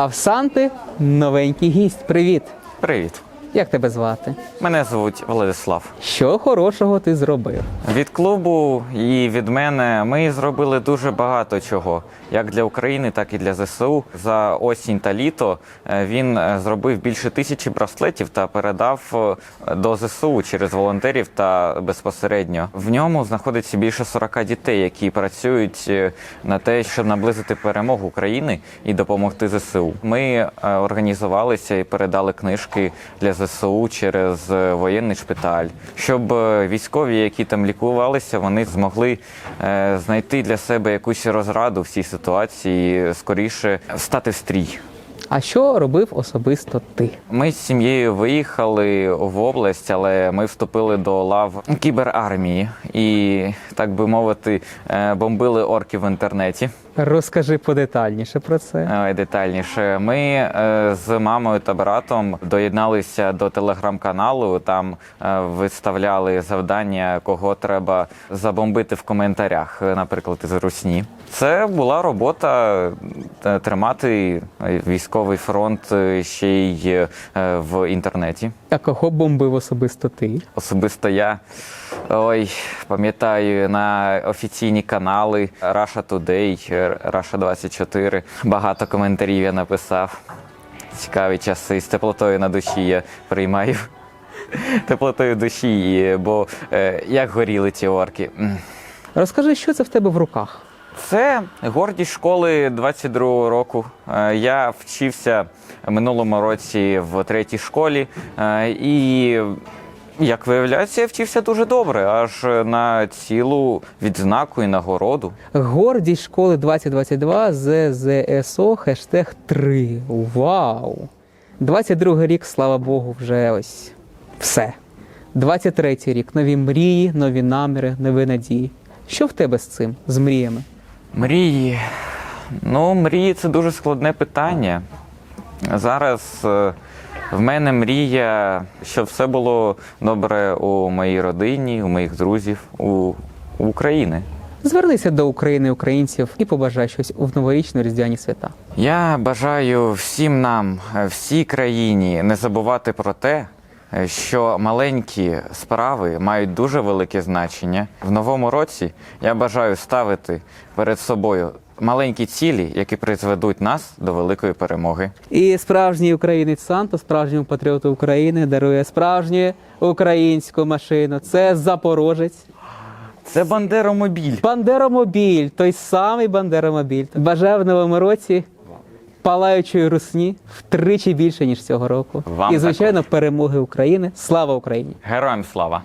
А в Санти новенький гість. Привіт! Привіт, Як тебе звати? мене звуть Владислав. Що хорошого ти зробив? Від клубу і від мене ми зробили дуже багато чого, як для України, так і для ЗСУ. За осінь та літо е, він е, зробив більше тисячі браслетів та передав е, до ЗСУ через волонтерів та безпосередньо. В ньому знаходиться більше 40 дітей, які працюють на те, щоб наблизити перемогу України і допомогти ЗСУ. Ми організувалися і передали книжки для ЗСУ через е, воєнний шпиталь, щоб е, військові, які там лікувалися, вони змогли е, знайти для себе якусь розраду в цій ситуації, скоріше стати в стрій. А що робив особисто ти? Ми з сім'єю виїхали в область, але ми вступили до лав кіберармії і, так би мовити, е, бомбили орків в інтернеті. Розкажи подетальніше про це. Е, Детальніше, ми е, з мамою та братом доєдналися до телеграм-каналу. Там е, виставляли завдання, кого треба забомбити в коментарях, наприклад, із Русні. Це була робота тримати військовий фронт е, ще й е, в інтернеті. А кого бомбив особисто ти? Особисто я ой, пам'ятаю на офіційні канали Russia Today, Russia 24. Багато коментарів я написав. Цікаві часи з теплотою на душі я приймаю. Теплотою душі, бо е, як горіли ці орки. Розкажи, що це в тебе в руках? Це гордість школи 22-го року. Е, Я вчився минулому році в третій школі, е, і як виявляється, я вчився дуже добре, аж на цілу відзнаку і нагороду. Гордість школи 2022 ЗЗСО хештег 3. Вау! 22 рік, слава Богу, вже ось все. 23 рік. Нові мрії, нові наміри, нові надії. Що в тебе з цим, з мріями? Мрії. Ну, мрії це дуже складне питання. Зараз е, в мене мрія, щоб все було добре у моїй родині, у моїх друзів, у, України. Звернися до України, українців і побажай щось у новорічні різдвяні свята. Я бажаю всім нам, всій країні не забувати про те, що маленькі справи мають дуже велике значення. В новому році я бажаю ставити перед собою маленькі цілі, які призведуть нас до великої перемоги. І справжній українець Санто, справжньому патріоту України, дарує справжню українську машину. Це Запорожець. Це Бандеромобіль. Бандеромобіль, той самий Бандеромобіль. Бажаю в новому році палаючої русні втричі більше, ніж цього року. Вам І, звичайно, перемоги України. Слава Україні! Героям слава!